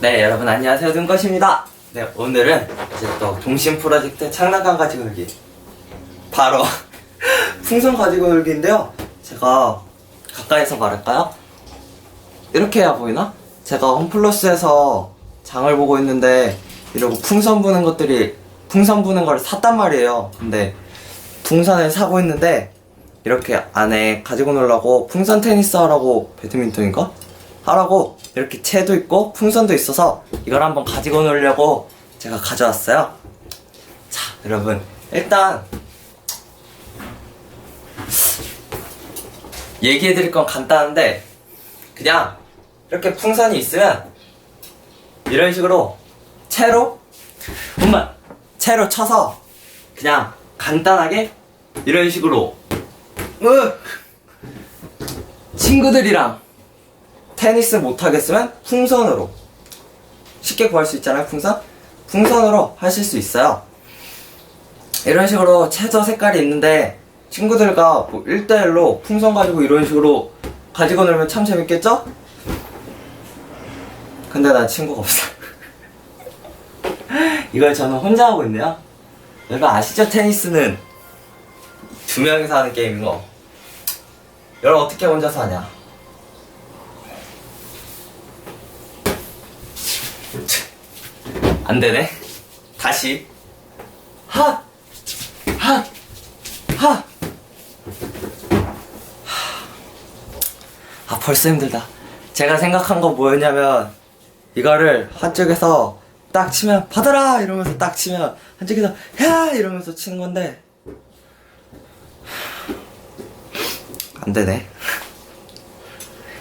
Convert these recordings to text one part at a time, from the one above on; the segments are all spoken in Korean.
네, 여러분 안녕하세요. 눈것입니다. 네, 오늘은 이제 또 동심 프로젝트 장난감 가지고 놀기. 바로 풍선 가지고 놀기인데요. 제가 가까이서 말할까요? 이렇게 해야 보이나? 제가 홈플러스에서 장을 보고 있는데 이러고 풍선 부는 것들이 풍선 부는 걸 샀단 말이에요. 근데 풍선을 사고 있는데 이렇게 안에 가지고 놀라고 풍선 테니스 하라고 배드민턴인가? 하라고 이렇게 채도 있고 풍선도 있어서 이걸 한번 가지고 놀려고 제가 가져왔어요. 자, 여러분 일단 얘기해 드릴 건 간단한데 그냥 이렇게 풍선이 있으면 이런 식으로 채로 엄마 채로 쳐서 그냥 간단하게 이런 식으로 으 친구들이랑 테니스 못하겠으면 풍선으로. 쉽게 구할 수 있잖아요 풍선? 풍선으로 하실 수 있어요. 이런 식으로 채저 색깔이 있는데 친구들과 뭐 1대1로 풍선 가지고 이런 식으로 가지고 놀면 참 재밌겠죠? 근데 난 친구가 없어. 이걸 저는 혼자 하고 있네요. 여러분 아시죠? 테니스는 두 명이서 하는 게임인 거. 여러분 어떻게 혼자서 하냐 안 되네. 다시. 하! 하! 하! 아, 벌써 힘들다. 제가 생각한 거 뭐였냐면, 이거를 한쪽에서 딱 치면, 받아라! 이러면서 딱 치면, 한쪽에서, 야! 이러면서 치는 건데, 안 되네.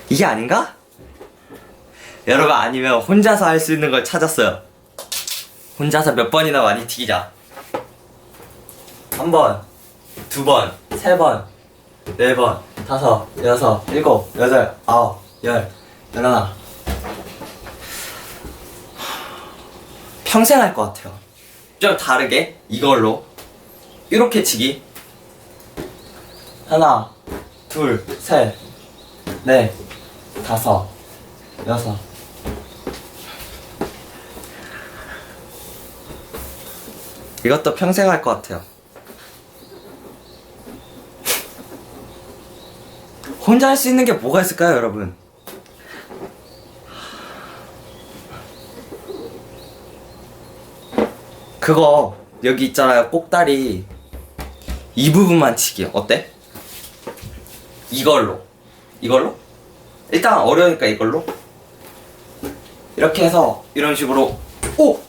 이게 아닌가? 여러분 아니면 혼자서 할 수 있는 걸 찾았어요. 혼자서 몇 번이나 많이 튀기자. 한 번, 두 번, 세 번, 네 번, 다섯, 여섯, 일곱, 여덟, 아홉, 열, 열하나. 평생 할 것 같아요. 좀 다르게 이걸로 이렇게 치기. 하나, 둘, 셋, 넷, 다섯, 여섯. 이것도 평생 할 것 같아요. 혼자 할 수 있는 게 뭐가 있을까요, 여러분? 그거 여기 있잖아요, 꼭다리 이 부분만 치기 어때? 이걸로 이걸로? 일단 어려우니까 이걸로 이렇게 해서 이런 식으로 오!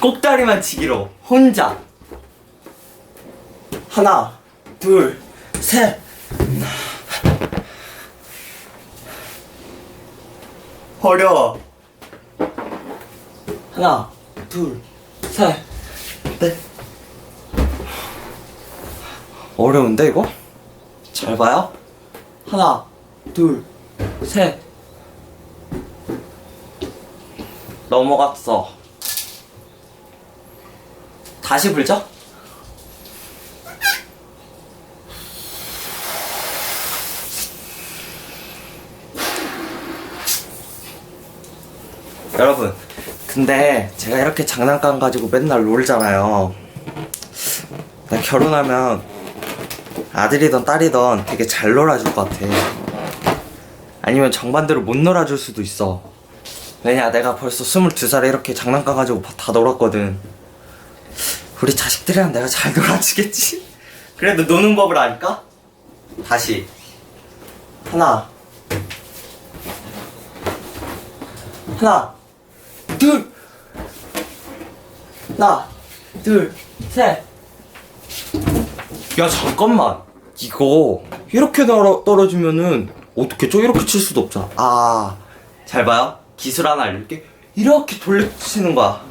꼭다리만 치기로. 혼자. 하나 둘셋. 어려워 하나 둘셋넷 어려운데 이거? 잘 봐요. 하나 둘셋. 넘어갔어 다시 불죠? 여러분, 근데 제가 이렇게 장난감 가지고 맨날 놀잖아요. 나 결혼하면 아들이던 딸이던 되게 잘 놀아줄 것 같아. 아니면 정반대로 못 놀아줄 수도 있어. 왜냐, 내가 벌써 22살에 이렇게 장난감 가지고 다 놀았거든. 우리 자식들이랑 내가 잘 놀아주겠지? 그래도 노는 법을 아니까? 다시. 하나. 하나. 둘. 하나. 둘. 셋. 야, 잠깐만. 이거, 이렇게 떨어, 떨어지면은, 어떻게 저 이렇게 칠 수도 없잖아. 아, 잘 봐요. 기술 하나 알려줄게. 이렇게 돌려치는 거야.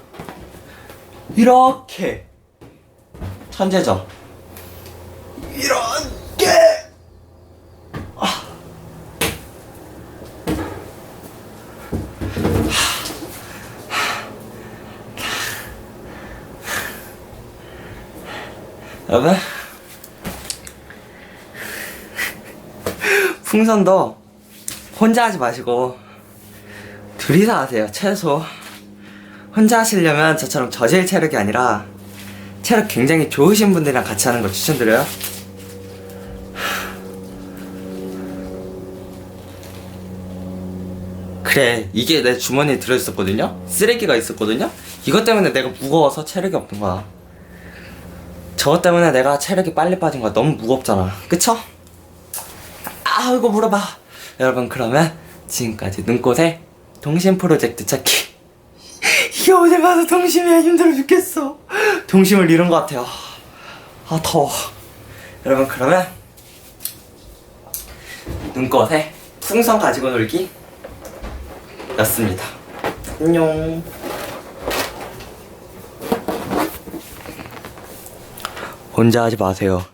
이렇게. 천재죠. 이렇게. 아. 여러분 풍선도 혼자 하지 마시고 둘이서 하세요 최소 혼자 하시려면 저처럼 저질 체력이 아니라 체력 굉장히 좋으신 분들이랑 같이 하는 걸 추천드려요. 그래 이게 내 주머니에 들어있었거든요? 쓰레기가 있었거든요? 이것 때문에 내가 무거워서 체력이 없는 거야. 저것 때문에 내가 체력이 빨리 빠진 거야. 너무 무겁잖아. 그쵸? 아 이거 물어봐. 여러분 그러면 지금까지 눈꽃의 동심 프로젝트 찾기 이게 어딜 가서 동심이야 힘들어 죽겠어. 동심을 잃은 것 같아요. 아 더워. 여러분 그러면 눈꽃의 풍선 가지고 놀기 였습니다. 안녕. 혼자 하지 마세요